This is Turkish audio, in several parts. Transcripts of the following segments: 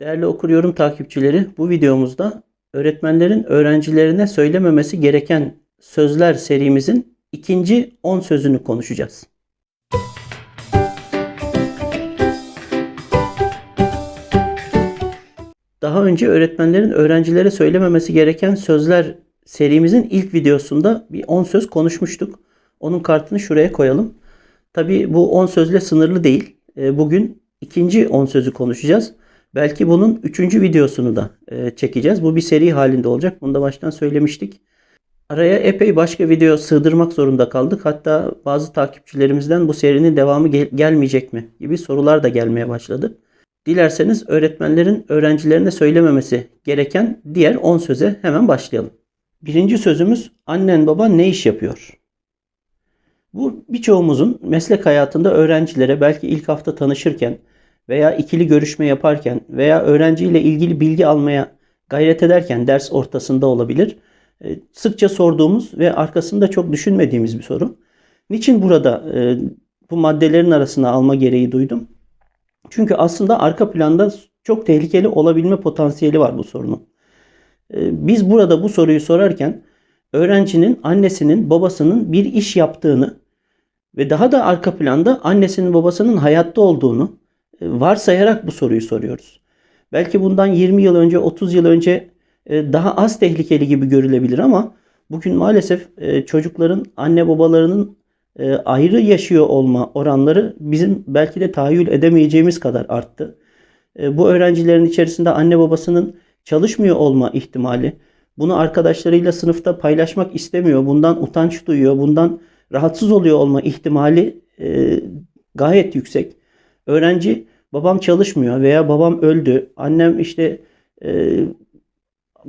Değerli okur yorum takipçileri, bu videomuzda öğretmenlerin öğrencilerine söylememesi gereken sözler serimizin ikinci 10 sözünü konuşacağız. Daha önce öğretmenlerin öğrencilere söylememesi gereken sözler serimizin ilk videosunda bir 10 söz konuşmuştuk. Onun kartını şuraya koyalım. Tabi bu 10 sözle sınırlı değil. E, Bugün ikinci 10 sözü konuşacağız. Belki bunun üçüncü videosunu da e, çekeceğiz. Bu bir seri halinde olacak. Bunu da baştan söylemiştik. Araya epey başka video sığdırmak zorunda kaldık. Hatta bazı takipçilerimizden bu serinin devamı gel- gelmeyecek mi gibi sorular da gelmeye başladı. Dilerseniz öğretmenlerin öğrencilerine söylememesi gereken diğer 10 söze hemen başlayalım. Birinci sözümüz annen baban ne iş yapıyor? Bu birçoğumuzun meslek hayatında öğrencilere belki ilk hafta tanışırken veya ikili görüşme yaparken veya öğrenciyle ilgili bilgi almaya gayret ederken ders ortasında olabilir. E, Sıkça sorduğumuz ve arkasında çok düşünmediğimiz bir soru. Niçin burada e, bu maddelerin arasına alma gereği duydum? Çünkü aslında arka planda çok tehlikeli olabilme potansiyeli var bu sorunun. E, Biz burada bu soruyu sorarken öğrencinin annesinin babasının bir iş yaptığını ve daha da arka planda annesinin babasının hayatta olduğunu varsayarak bu soruyu soruyoruz. Belki bundan 20 yıl önce 30 yıl önce e, daha az tehlikeli gibi görülebilir ama bugün maalesef e, çocukların anne babalarının e, ayrı yaşıyor olma oranları bizim belki de tahayyül edemeyeceğimiz kadar arttı. Bu öğrencilerin içerisinde anne babasının çalışmıyor olma ihtimali, bunu arkadaşlarıyla sınıfta paylaşmak istemiyor, bundan utanç duyuyor, bundan rahatsız oluyor olma ihtimali gayet yüksek. Öğrenci babam çalışmıyor veya babam öldü, annem işte e,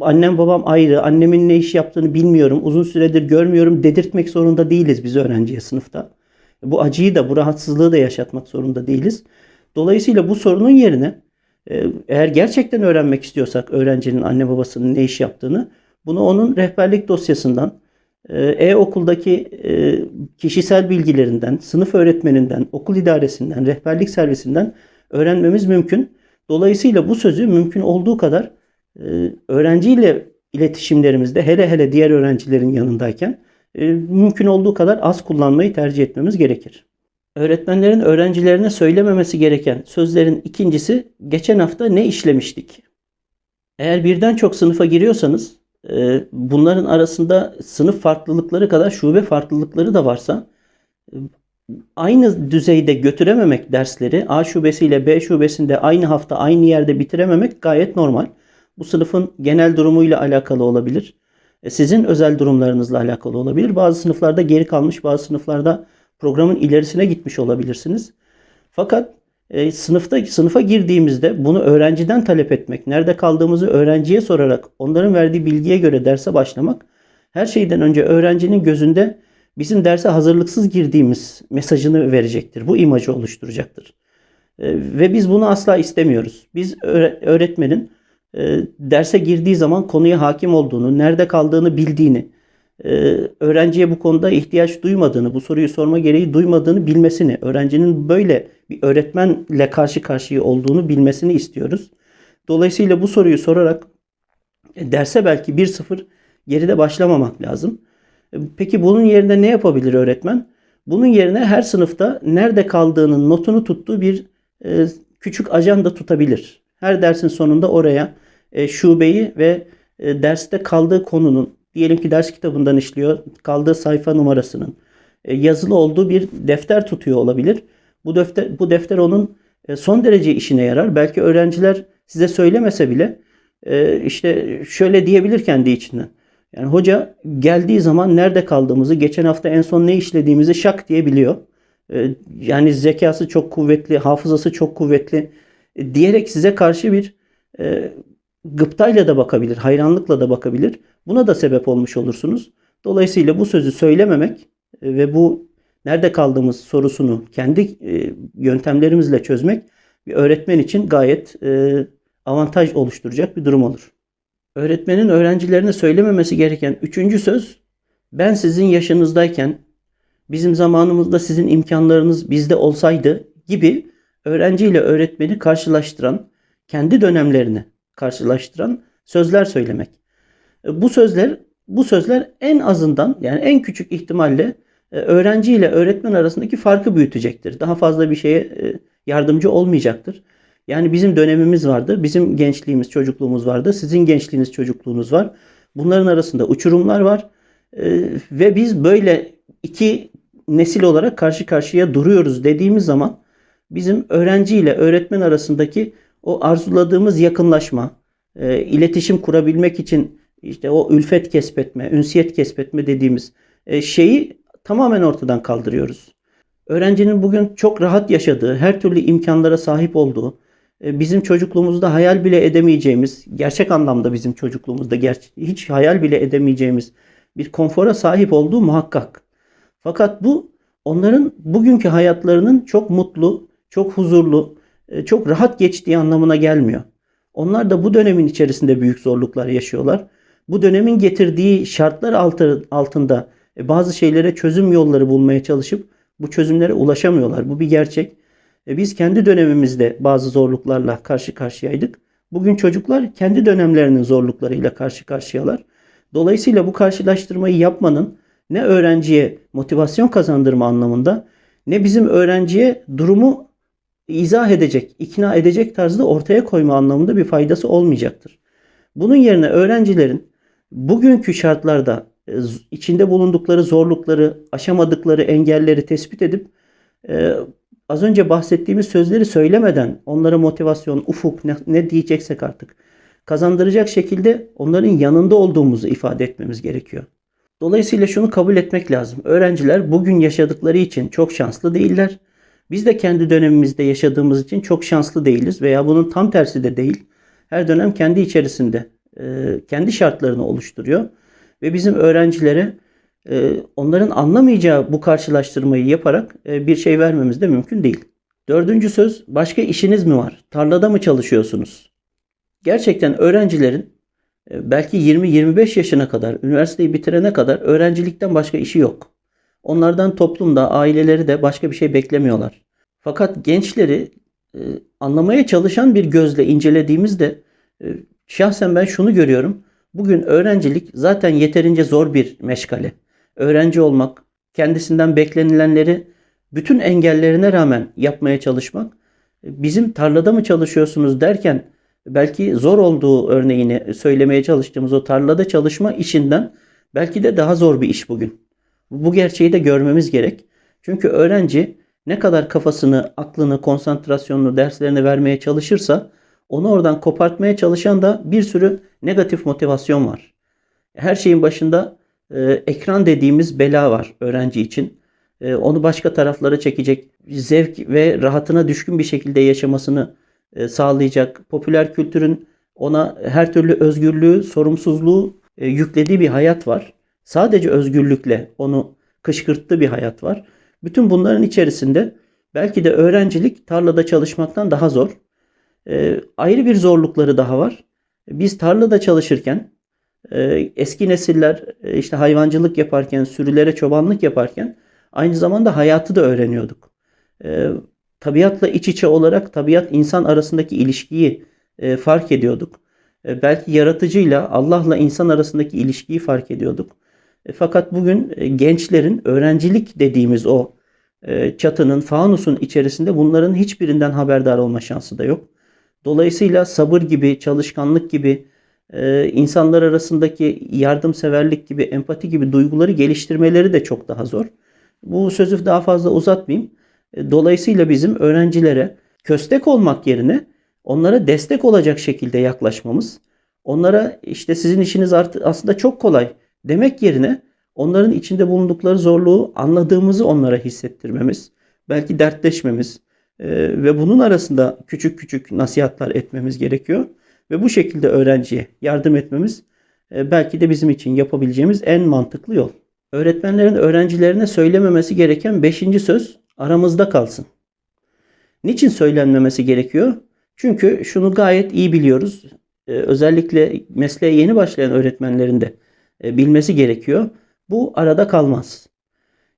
annem babam ayrı, annemin ne iş yaptığını bilmiyorum, uzun süredir görmüyorum dedirtmek zorunda değiliz biz öğrenciye sınıfta. Bu acıyı da bu rahatsızlığı da yaşatmak zorunda değiliz. Dolayısıyla bu sorunun yerine e, eğer gerçekten öğrenmek istiyorsak öğrencinin anne babasının ne iş yaptığını bunu onun rehberlik dosyasından, e-okuldaki e, kişisel bilgilerinden, sınıf öğretmeninden, okul idaresinden, rehberlik servisinden öğrenmemiz mümkün. Dolayısıyla bu sözü mümkün olduğu kadar e, öğrenciyle iletişimlerimizde hele hele diğer öğrencilerin yanındayken e, mümkün olduğu kadar az kullanmayı tercih etmemiz gerekir. Öğretmenlerin öğrencilerine söylememesi gereken sözlerin ikincisi geçen hafta ne işlemiştik? Eğer birden çok sınıfa giriyorsanız e, bunların arasında sınıf farklılıkları kadar şube farklılıkları da varsa aynı düzeyde götürememek dersleri A şubesiyle B şubesinde aynı hafta aynı yerde bitirememek gayet normal. Bu sınıfın genel durumuyla alakalı olabilir. E, Sizin özel durumlarınızla alakalı olabilir. Bazı sınıflarda geri kalmış, bazı sınıflarda programın ilerisine gitmiş olabilirsiniz. Fakat e, sınıfta sınıfa girdiğimizde bunu öğrenciden talep etmek, nerede kaldığımızı öğrenciye sorarak onların verdiği bilgiye göre derse başlamak her şeyden önce öğrencinin gözünde bizim derse hazırlıksız girdiğimiz mesajını verecektir. Bu imajı oluşturacaktır. E, ve biz bunu asla istemiyoruz. Biz öğre- öğretmenin e, derse girdiği zaman konuya hakim olduğunu, nerede kaldığını bildiğini, e, öğrenciye bu konuda ihtiyaç duymadığını, bu soruyu sorma gereği duymadığını bilmesini, öğrencinin böyle bir öğretmenle karşı karşıya olduğunu bilmesini istiyoruz. Dolayısıyla bu soruyu sorarak e, derse belki 1-0 geride başlamamak lazım. E, Peki bunun yerine ne yapabilir öğretmen? Bunun yerine her sınıfta nerede kaldığının notunu tuttuğu bir e, küçük ajanda tutabilir. Her dersin sonunda oraya e, şubeyi ve derste kaldığı konunun, diyelim ki ders kitabından işliyor, kaldığı sayfa numarasının yazılı olduğu bir defter tutuyor olabilir. Bu defter bu defter onun e, son derece işine yarar. Belki öğrenciler size söylemese bile e, işte şöyle diyebilir kendi içinden. Yani hoca geldiği zaman nerede kaldığımızı, geçen hafta en son ne işlediğimizi şak diye biliyor. E, Yani zekası çok kuvvetli, hafızası çok kuvvetli diyerek size karşı bir gıptayla da bakabilir, hayranlıkla da bakabilir. Buna da sebep olmuş olursunuz. Dolayısıyla bu sözü söylememek ve bu nerede kaldığımız sorusunu kendi e, yöntemlerimizle çözmek bir öğretmen için gayet e, avantaj oluşturacak bir durum olur. Öğretmenin öğrencilerine söylememesi gereken üçüncü söz ben sizin yaşınızdayken bizim zamanımızda sizin imkanlarınız bizde olsaydı gibi öğrenciyle öğretmeni karşılaştıran kendi dönemlerini karşılaştıran sözler söylemek. E, Bu sözler bu sözler en azından yani en küçük ihtimalle öğrenci ile öğretmen arasındaki farkı büyütecektir. Daha fazla bir şeye e, yardımcı olmayacaktır. Yani bizim dönemimiz vardı, bizim gençliğimiz, çocukluğumuz vardı, sizin gençliğiniz, çocukluğunuz var. Bunların arasında uçurumlar var E, ve biz böyle iki nesil olarak karşı karşıya duruyoruz dediğimiz zaman bizim öğrenci ile öğretmen arasındaki o arzuladığımız yakınlaşma, e, iletişim kurabilmek için işte o ülfet kesbetme, ünsiyet kesbetme dediğimiz e, şeyi tamamen ortadan kaldırıyoruz. Öğrencinin bugün çok rahat yaşadığı, her türlü imkanlara sahip olduğu, e, bizim çocukluğumuzda hayal bile edemeyeceğimiz, gerçek anlamda bizim çocukluğumuzda hiç hayal bile edemeyeceğimiz bir konfora sahip olduğu muhakkak. Fakat bu onların bugünkü hayatlarının çok mutlu, çok huzurlu, e, çok rahat geçtiği anlamına gelmiyor. Onlar da bu dönemin içerisinde büyük zorluklar yaşıyorlar. Bu dönemin getirdiği şartlar altı- altında bazı şeylere çözüm yolları bulmaya çalışıp bu çözümlere ulaşamıyorlar. Bu bir gerçek. E, Biz kendi dönemimizde bazı zorluklarla karşı karşıyaydık. Bugün çocuklar kendi dönemlerinin zorluklarıyla karşı karşıyalar. Dolayısıyla bu karşılaştırmayı yapmanın ne öğrenciye motivasyon kazandırma anlamında ne bizim öğrenciye durumu izah edecek, ikna edecek tarzda ortaya koyma anlamında bir faydası olmayacaktır. Bunun yerine öğrencilerin bugünkü şartlarda e, içinde bulundukları zorlukları, aşamadıkları engelleri tespit edip e, az önce bahsettiğimiz sözleri söylemeden onlara motivasyon, ufuk ne, ne diyeceksek artık kazandıracak şekilde onların yanında olduğumuzu ifade etmemiz gerekiyor. Dolayısıyla şunu kabul etmek lazım. Öğrenciler bugün yaşadıkları için çok şanslı değiller. Biz de kendi dönemimizde yaşadığımız için çok şanslı değiliz veya bunun tam tersi de değil. Her dönem kendi içerisinde e, kendi şartlarını oluşturuyor ve bizim öğrencilere e, onların anlamayacağı bu karşılaştırmayı yaparak e, bir şey vermemiz de mümkün değil. Dördüncü söz, başka işiniz mi var? Tarlada mı çalışıyorsunuz? Gerçekten öğrencilerin e, belki 20-25 yaşına kadar, üniversiteyi bitirene kadar öğrencilikten başka işi yok. Onlardan toplumda, aileleri de başka bir şey beklemiyorlar. Fakat gençleri e, anlamaya çalışan bir gözle incelediğimizde e, şahsen ben şunu görüyorum. Bugün öğrencilik zaten yeterince zor bir meşgale. Öğrenci olmak, kendisinden beklenilenleri bütün engellerine rağmen yapmaya çalışmak, bizim tarlada mı çalışıyorsunuz derken belki zor olduğu örneğini söylemeye çalıştığımız o tarlada çalışma işinden belki de daha zor bir iş bugün. Bu gerçeği de görmemiz gerek. Çünkü öğrenci ne kadar kafasını, aklını, konsantrasyonunu derslerine vermeye çalışırsa onu oradan kopartmaya çalışan da bir sürü negatif motivasyon var. Her şeyin başında e, ekran dediğimiz bela var öğrenci için. E, onu başka taraflara çekecek, zevk ve rahatına düşkün bir şekilde yaşamasını e, sağlayacak. Popüler kültürün ona her türlü özgürlüğü, sorumsuzluğu e, yüklediği bir hayat var. Sadece özgürlükle onu kışkırttığı bir hayat var. Bütün bunların içerisinde belki de öğrencilik tarlada çalışmaktan daha zor. E, ayrı bir zorlukları daha var. Biz tarlada çalışırken e, eski nesiller e, işte hayvancılık yaparken, sürülere çobanlık yaparken aynı zamanda hayatı da öğreniyorduk. E, tabiatla iç içe olarak tabiat insan arasındaki ilişkiyi e, fark ediyorduk. E, belki yaratıcıyla Allah'la insan arasındaki ilişkiyi fark ediyorduk. E, fakat bugün e, gençlerin öğrencilik dediğimiz o e, çatının, fanusun içerisinde bunların hiçbirinden haberdar olma şansı da yok. Dolayısıyla sabır gibi, çalışkanlık gibi, e, insanlar arasındaki yardımseverlik gibi, empati gibi duyguları geliştirmeleri de çok daha zor. Bu sözü daha fazla uzatmayayım. E, Dolayısıyla bizim öğrencilere köstek olmak yerine onlara destek olacak şekilde yaklaşmamız, onlara işte sizin işiniz aslında çok kolay demek yerine onların içinde bulundukları zorluğu anladığımızı onlara hissettirmemiz, belki dertleşmemiz e, ve bunun arasında küçük küçük nasihatler etmemiz gerekiyor. Ve bu şekilde öğrenciye yardım etmemiz e, belki de bizim için yapabileceğimiz en mantıklı yol. Öğretmenlerin öğrencilerine söylememesi gereken beşinci söz aramızda kalsın. Niçin söylenmemesi gerekiyor? Çünkü şunu gayet iyi biliyoruz. Ee, özellikle mesleğe yeni başlayan öğretmenlerin de e, bilmesi gerekiyor. Bu arada kalmaz.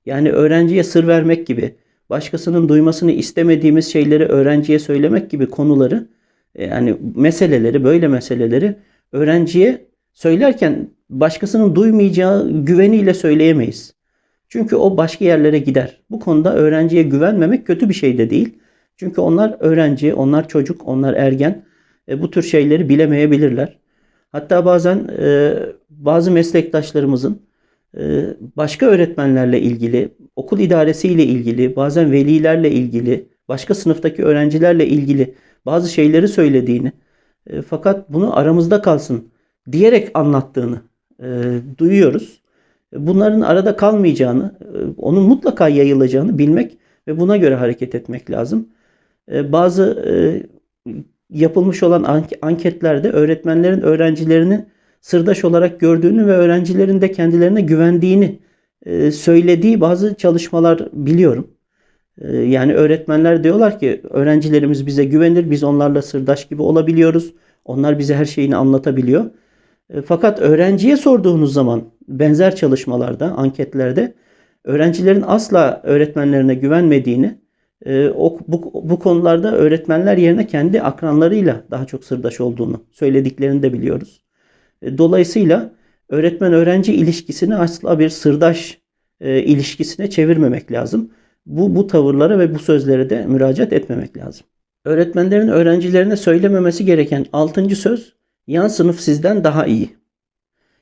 Yani öğrenciye sır vermek gibi, başkasının duymasını istemediğimiz şeyleri öğrenciye söylemek gibi konuları E, Yani meseleleri, böyle meseleleri öğrenciye söylerken başkasının duymayacağı güveniyle söyleyemeyiz. Çünkü o başka yerlere gider. Bu konuda öğrenciye güvenmemek kötü bir şey de değil. Çünkü onlar öğrenci, onlar çocuk, onlar ergen. E, bu tür şeyleri bilemeyebilirler. Hatta bazen e, bazı meslektaşlarımızın başka öğretmenlerle ilgili, okul idaresiyle ilgili, bazen velilerle ilgili, başka sınıftaki öğrencilerle ilgili bazı şeyleri söylediğini, e, fakat bunu aramızda kalsın diyerek anlattığını e, duyuyoruz. Bunların arada kalmayacağını, e, onun mutlaka yayılacağını bilmek ve buna göre hareket etmek lazım. Bazı yapılmış olan ank- anketlerde öğretmenlerin öğrencilerini sırdaş olarak gördüğünü ve öğrencilerin de kendilerine güvendiğini e, söylediği bazı çalışmalar biliyorum. E, Yani öğretmenler diyorlar ki öğrencilerimiz bize güvenir, biz onlarla sırdaş gibi olabiliyoruz. Onlar bize her şeyini anlatabiliyor. E, Fakat öğrenciye sorduğunuz zaman benzer çalışmalarda, anketlerde öğrencilerin asla öğretmenlerine güvenmediğini, bu, bu konularda öğretmenler yerine kendi akranlarıyla daha çok sırdaş olduğunu söylediklerini de biliyoruz. E, Dolayısıyla öğretmen-öğrenci ilişkisini asla bir sırdaş e, ilişkisine çevirmemek lazım. Bu, bu tavırlara ve bu sözlere de müracaat etmemek lazım. Öğretmenlerin öğrencilerine söylememesi gereken altıncı söz, yan sınıf sizden daha iyi.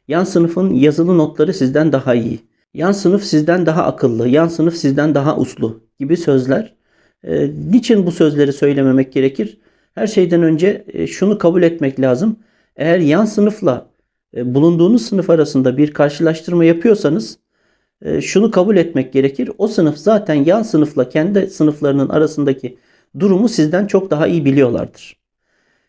Yan sınıfın yazılı notları sizden daha iyi. Yan sınıf sizden daha akıllı, yan sınıf sizden daha uslu gibi sözler. E, niçin bu sözleri söylememek gerekir? Her şeyden önce e, şunu kabul etmek lazım. Eğer yan sınıfla bulunduğunuz sınıf arasında bir karşılaştırma yapıyorsanız e, şunu kabul etmek gerekir. O sınıf zaten yan sınıfla kendi sınıflarının arasındaki durumu sizden çok daha iyi biliyorlardır.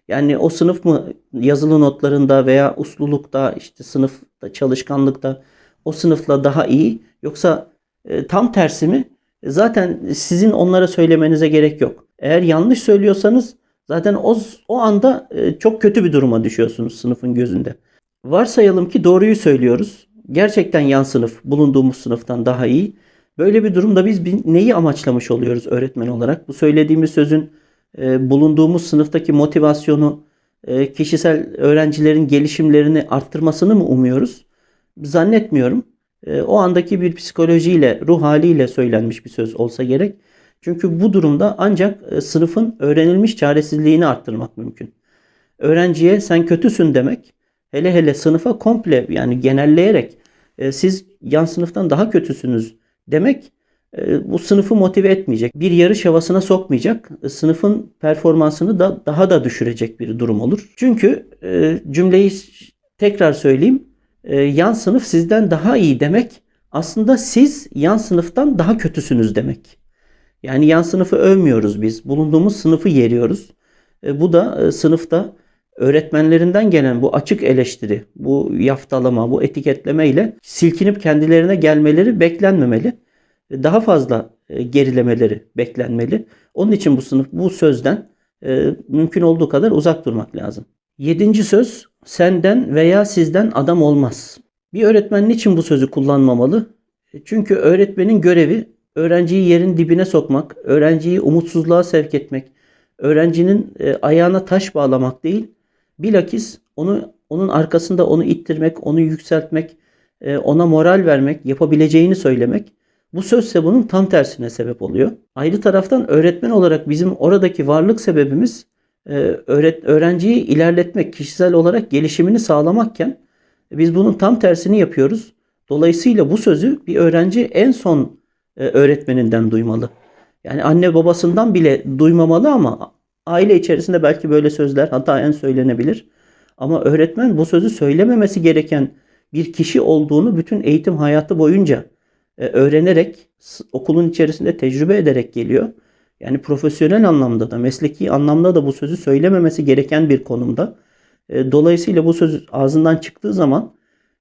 Yani o sınıf mı yazılı notlarında veya uslulukta işte sınıfta çalışkanlıkta o sınıfla daha iyi yoksa e, tam tersi mi? E, Zaten sizin onlara söylemenize gerek yok. Eğer yanlış söylüyorsanız zaten o, o anda e, çok kötü bir duruma düşüyorsunuz sınıfın gözünde. Varsayalım ki doğruyu söylüyoruz. Gerçekten yan sınıf bulunduğumuz sınıftan daha iyi. Böyle bir durumda biz neyi amaçlamış oluyoruz öğretmen olarak? Bu söylediğimiz sözün e, bulunduğumuz sınıftaki motivasyonu, e, kişisel öğrencilerin gelişimlerini arttırmasını mı umuyoruz? Zannetmiyorum. E, o andaki bir psikolojiyle, ruh haliyle söylenmiş bir söz olsa gerek. Çünkü bu durumda ancak e, sınıfın öğrenilmiş çaresizliğini arttırmak mümkün. Öğrenciye sen kötüsün demek, hele hele sınıfa komple yani genelleyerek e, siz yan sınıftan daha kötüsünüz demek e, bu sınıfı motive etmeyecek. Bir yarış havasına sokmayacak. e, Sınıfın performansını da daha da düşürecek bir durum olur. Çünkü e, cümleyi tekrar söyleyeyim. E, yan sınıf sizden daha iyi demek aslında siz yan sınıftan daha kötüsünüz demek. Yani yan sınıfı övmüyoruz biz. Bulunduğumuz sınıfı yeriyoruz. E, bu da e, sınıfta öğretmenlerinden gelen bu açık eleştiri, bu yaftalama, bu etiketleme ile silkinip kendilerine gelmeleri beklenmemeli. Daha fazla e, gerilemeleri beklenmeli. Onun için bu sınıf bu sözden e, mümkün olduğu kadar uzak durmak lazım. Yedinci söz senden veya sizden adam olmaz. Bir öğretmen niçin bu sözü kullanmamalı? E, Çünkü öğretmenin görevi öğrenciyi yerin dibine sokmak, öğrenciyi umutsuzluğa sevk etmek, öğrencinin ayağına taş bağlamak değil, bilakis onu onun arkasında onu ittirmek, onu yükseltmek, e, ona moral vermek, yapabileceğini söylemek. Bu sözse bunun tam tersine sebep oluyor. Ayrı taraftan öğretmen olarak bizim oradaki varlık sebebimiz e, öğret öğrenciyi ilerletmek, kişisel olarak gelişimini sağlamakken biz bunun tam tersini yapıyoruz. Dolayısıyla bu sözü bir öğrenci en son e, öğretmeninden duymalı. Yani anne babasından bile duymamalı ama aile içerisinde belki böyle sözler hataen söylenebilir. Ama öğretmen bu sözü söylememesi gereken bir kişi olduğunu bütün eğitim hayatı boyunca e, öğrenerek, okulun içerisinde tecrübe ederek geliyor. Yani profesyonel anlamda da, mesleki anlamda da bu sözü söylememesi gereken bir konumda. E, Dolayısıyla bu söz ağzından çıktığı zaman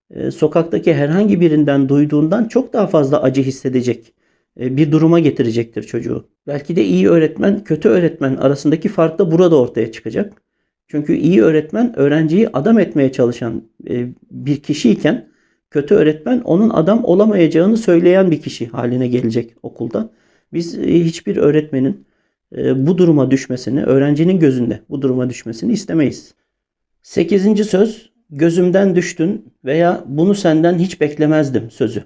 e, sokaktaki herhangi birinden duyduğundan çok daha fazla acı hissedecek bir duruma getirecektir çocuğu. Belki de iyi öğretmen, kötü öğretmen arasındaki fark da burada ortaya çıkacak. Çünkü iyi öğretmen öğrenciyi adam etmeye çalışan e, bir kişiyken kötü öğretmen onun adam olamayacağını söyleyen bir kişi haline gelecek okulda. Biz e, hiçbir öğretmenin e, bu duruma düşmesini, öğrencinin gözünde bu duruma düşmesini istemeyiz. Sekizinci söz, gözümden düştün veya bunu senden hiç beklemezdim sözü.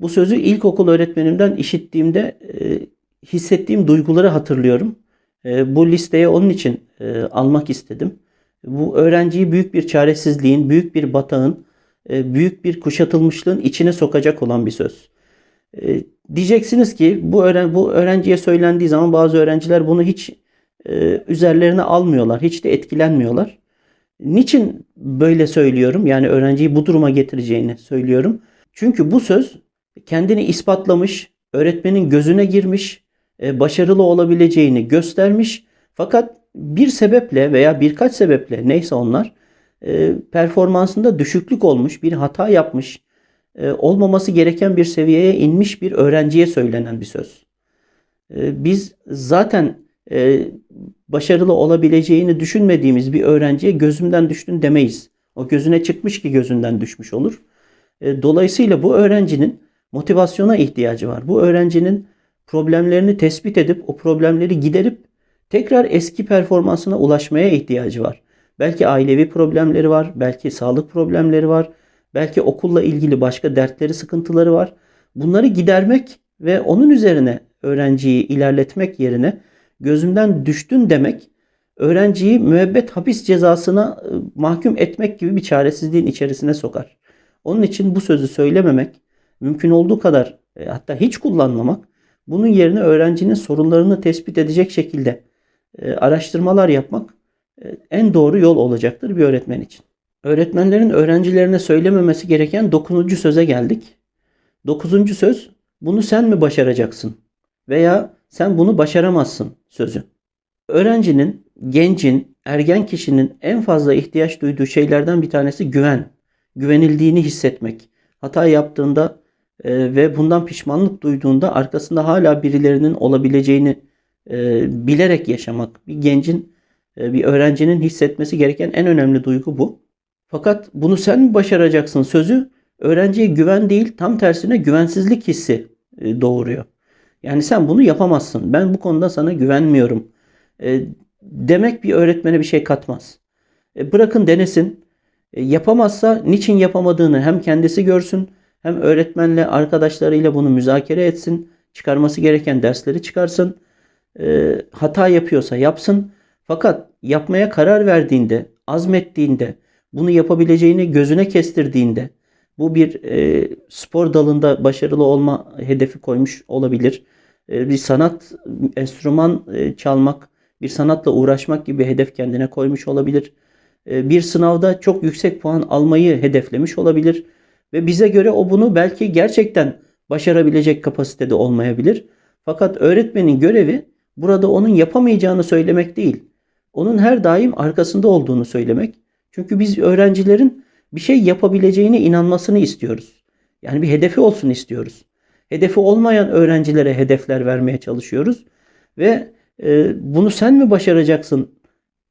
Bu sözü ilkokul öğretmenimden işittiğimde e, hissettiğim duyguları hatırlıyorum. E, bu listeye onun için e, almak istedim. Bu öğrenciyi büyük bir çaresizliğin, büyük bir batağın, e, büyük bir kuşatılmışlığın içine sokacak olan bir söz. E, diyeceksiniz ki bu öğren bu öğrenciye söylendiği zaman bazı öğrenciler bunu hiç e, üzerlerine almıyorlar, hiç de etkilenmiyorlar. Niçin böyle söylüyorum? Yani öğrenciyi bu duruma getireceğini söylüyorum. Çünkü bu söz kendini ispatlamış, öğretmenin gözüne girmiş, e, başarılı olabileceğini göstermiş. Fakat bir sebeple veya birkaç sebeple neyse onlar e, performansında düşüklük olmuş, bir hata yapmış, e, olmaması gereken bir seviyeye inmiş bir öğrenciye söylenen bir söz. Biz zaten başarılı olabileceğini düşünmediğimiz bir öğrenciye gözümden düştün demeyiz. O gözüne çıkmış ki gözünden düşmüş olur. Dolayısıyla bu öğrencinin motivasyona ihtiyacı var. Bu öğrencinin problemlerini tespit edip o problemleri giderip tekrar eski performansına ulaşmaya ihtiyacı var. Belki ailevi problemleri var, belki sağlık problemleri var, belki okulla ilgili başka dertleri, sıkıntıları var. Bunları gidermek ve onun üzerine öğrenciyi ilerletmek yerine gözümden düştün demek öğrenciyi müebbet hapis cezasına ıı, mahkum etmek gibi bir çaresizliğin içerisine sokar. Onun için bu sözü söylememek, mümkün olduğu kadar e, hatta hiç kullanmamak, bunun yerine öğrencinin sorunlarını tespit edecek şekilde e, araştırmalar yapmak e, en doğru yol olacaktır bir öğretmen için. Öğretmenlerin öğrencilerine söylememesi gereken dokuzuncu söze geldik. Dokuzuncu söz bunu sen mi başaracaksın veya sen bunu başaramazsın sözü. Öğrencinin, gencin, ergen kişinin en fazla ihtiyaç duyduğu şeylerden bir tanesi güven. Güvenildiğini hissetmek. Hata yaptığında e, ve bundan pişmanlık duyduğunda arkasında hala birilerinin olabileceğini e, bilerek yaşamak. Bir gencin, e, bir öğrencinin hissetmesi gereken en önemli duygu bu. Fakat bunu sen mi başaracaksın sözü öğrenciye güven değil tam tersine güvensizlik hissi e, doğuruyor. Yani sen bunu yapamazsın. Ben bu konuda sana güvenmiyorum. E, demek bir öğretmene bir şey katmaz. E, bırakın denesin. E, yapamazsa niçin yapamadığını hem kendisi görsün hem öğretmenle arkadaşlarıyla bunu müzakere etsin. Çıkarması gereken dersleri çıkarsın. E, hata yapıyorsa yapsın. Fakat yapmaya karar verdiğinde, azmettiğinde, bunu yapabileceğini gözüne kestirdiğinde, bu bir e, spor dalında başarılı olma hedefi koymuş olabilir. E, bir sanat, enstrüman e, çalmak, bir sanatla uğraşmak gibi hedef kendine koymuş olabilir. E, bir sınavda çok yüksek puan almayı hedeflemiş olabilir. Ve bize göre o bunu belki gerçekten başarabilecek kapasitede olmayabilir. Fakat öğretmenin görevi burada onun yapamayacağını söylemek değil. Onun her daim arkasında olduğunu söylemek. Çünkü biz öğrencilerin bir şey yapabileceğine inanmasını istiyoruz. Yani bir hedefi olsun istiyoruz. Hedefi olmayan öğrencilere hedefler vermeye çalışıyoruz. Ve e, bunu sen mi başaracaksın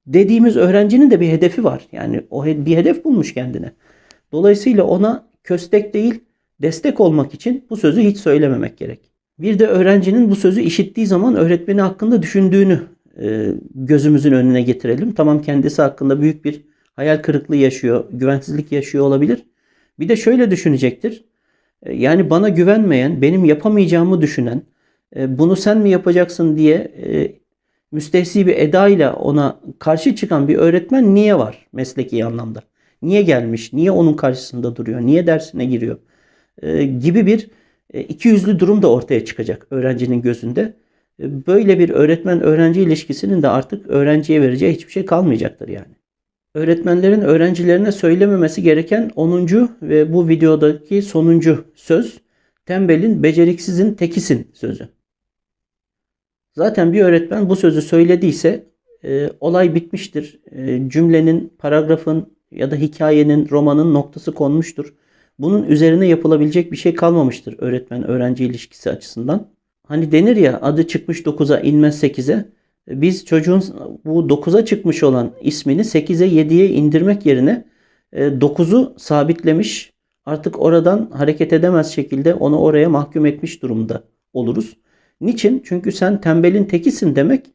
dediğimiz öğrencinin de bir hedefi var. Yani o bir hedef bulmuş kendine. Dolayısıyla ona köstek değil destek olmak için bu sözü hiç söylememek gerek. Bir de öğrencinin bu sözü işittiği zaman öğretmeni hakkında düşündüğünü e, gözümüzün önüne getirelim. Tamam kendisi hakkında büyük bir hayal kırıklığı yaşıyor, güvensizlik yaşıyor olabilir. Bir de şöyle düşünecektir. E, yani bana güvenmeyen, benim yapamayacağımı düşünen, e, bunu sen mi yapacaksın diye müstehsi bir edayla ona karşı çıkan bir öğretmen niye var mesleki anlamda? Niye gelmiş? Niye onun karşısında duruyor? Niye dersine giriyor? E, gibi bir e, iki yüzlü durum da ortaya çıkacak öğrencinin gözünde. E, böyle bir öğretmen öğrenci ilişkisinin de artık öğrenciye vereceği hiçbir şey kalmayacaktır yani. Öğretmenlerin öğrencilerine söylememesi gereken 10. ve bu videodaki sonuncu söz tembelin beceriksizin tekisin sözü. Zaten bir öğretmen bu sözü söylediyse e, olay bitmiştir. E, cümlenin, paragrafın, ya da hikayenin, romanın noktası konmuştur. Bunun üzerine yapılabilecek bir şey kalmamıştır öğretmen öğrenci ilişkisi açısından. Hani denir ya adı çıkmış 9'a inmez 8'e. Biz çocuğun bu 9'a çıkmış olan ismini 8'e 7'ye indirmek yerine 9'u e, sabitlemiş artık oradan hareket edemez şekilde onu oraya mahkum etmiş durumda oluruz. Niçin? Çünkü sen tembelin tekisin demek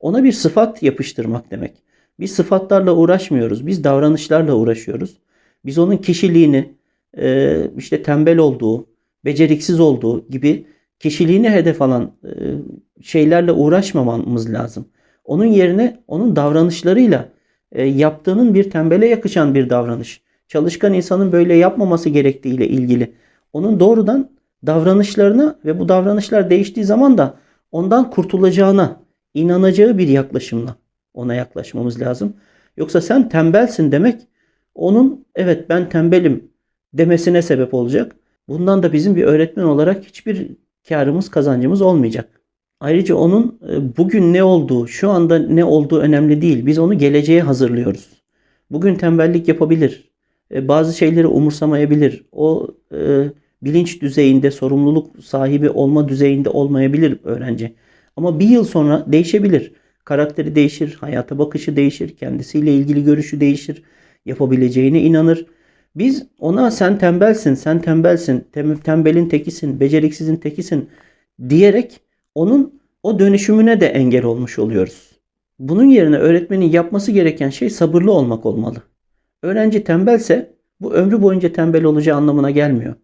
ona bir sıfat yapıştırmak demek. Biz sıfatlarla uğraşmıyoruz. Biz davranışlarla uğraşıyoruz. Biz onun kişiliğini e, işte tembel olduğu, beceriksiz olduğu gibi kişiliğini hedef alan e, şeylerle uğraşmamamız lazım. Onun yerine onun davranışlarıyla e, yaptığının bir tembele yakışan bir davranış. Çalışkan insanın böyle yapmaması gerektiğiyle ilgili. Onun doğrudan davranışlarına ve bu davranışlar değiştiği zaman da ondan kurtulacağına inanacağı bir yaklaşımla ona yaklaşmamız lazım. Yoksa sen tembelsin demek onun evet ben tembelim demesine sebep olacak. Bundan da bizim bir öğretmen olarak hiçbir karımız kazancımız olmayacak. Ayrıca onun e, bugün ne olduğu, şu anda ne olduğu önemli değil. Biz onu geleceğe hazırlıyoruz. Bugün tembellik yapabilir. E, Bazı şeyleri umursamayabilir. O e, bilinç düzeyinde, sorumluluk sahibi olma düzeyinde olmayabilir öğrenci. Ama bir yıl sonra değişebilir. Karakteri değişir, hayata bakışı değişir, kendisiyle ilgili görüşü değişir, yapabileceğine inanır. Biz ona sen tembelsin, sen tembelsin, tem- tembelin tekisin, beceriksizin tekisin diyerek onun o dönüşümüne de engel olmuş oluyoruz. Bunun yerine öğretmenin yapması gereken şey sabırlı olmak olmalı. Öğrenci tembelse bu ömrü boyunca tembel olacağı anlamına gelmiyor.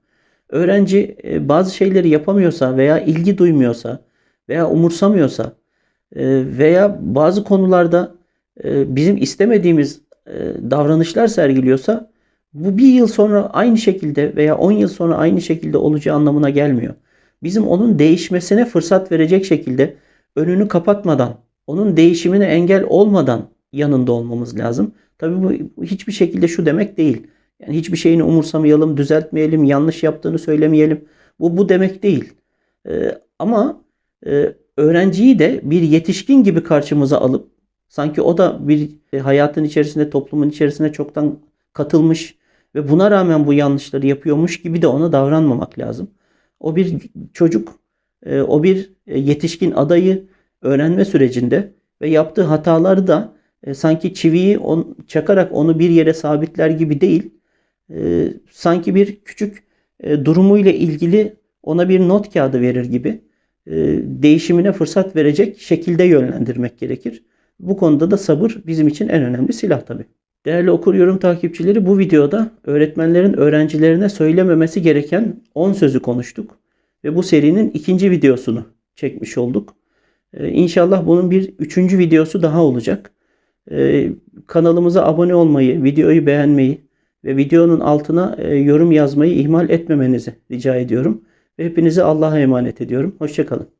Öğrenci e, bazı şeyleri yapamıyorsa veya ilgi duymuyorsa veya umursamıyorsa veya bazı konularda e, bizim istemediğimiz e, davranışlar sergiliyorsa bu bir yıl sonra aynı şekilde veya 10 yıl sonra aynı şekilde olacağı anlamına gelmiyor. Bizim onun değişmesine fırsat verecek şekilde önünü kapatmadan, onun değişimine engel olmadan yanında olmamız lazım. Tabii bu hiçbir şekilde şu demek değil. Yani hiçbir şeyini umursamayalım, düzeltmeyelim, yanlış yaptığını söylemeyelim. Bu bu demek değil. Ee, ama e, öğrenciyi de bir yetişkin gibi karşımıza alıp sanki o da bir e, hayatın içerisinde, toplumun içerisine çoktan katılmış ve buna rağmen bu yanlışları yapıyormuş gibi de ona davranmamak lazım. O bir çocuk, e, o bir e, yetişkin adayı öğrenme sürecinde ve yaptığı hataları da sanki çiviyi on, çakarak onu bir yere sabitler gibi değil, sanki bir küçük e, durumuyla ilgili ona bir not kağıdı verir gibi değişimine fırsat verecek şekilde yönlendirmek gerekir. Bu konuda da sabır bizim için en önemli silah tabii. Değerli okur yorum takipçileri bu videoda öğretmenlerin öğrencilerine söylememesi gereken 10 sözü konuştuk. Ve bu serinin ikinci videosunu çekmiş olduk. Ee, İnşallah bunun bir üçüncü videosu daha olacak. Ee, kanalımıza abone olmayı, videoyu beğenmeyi ve videonun altına e, yorum yazmayı ihmal etmemenizi rica ediyorum. Ve hepinizi Allah'a emanet ediyorum. Hoşçakalın.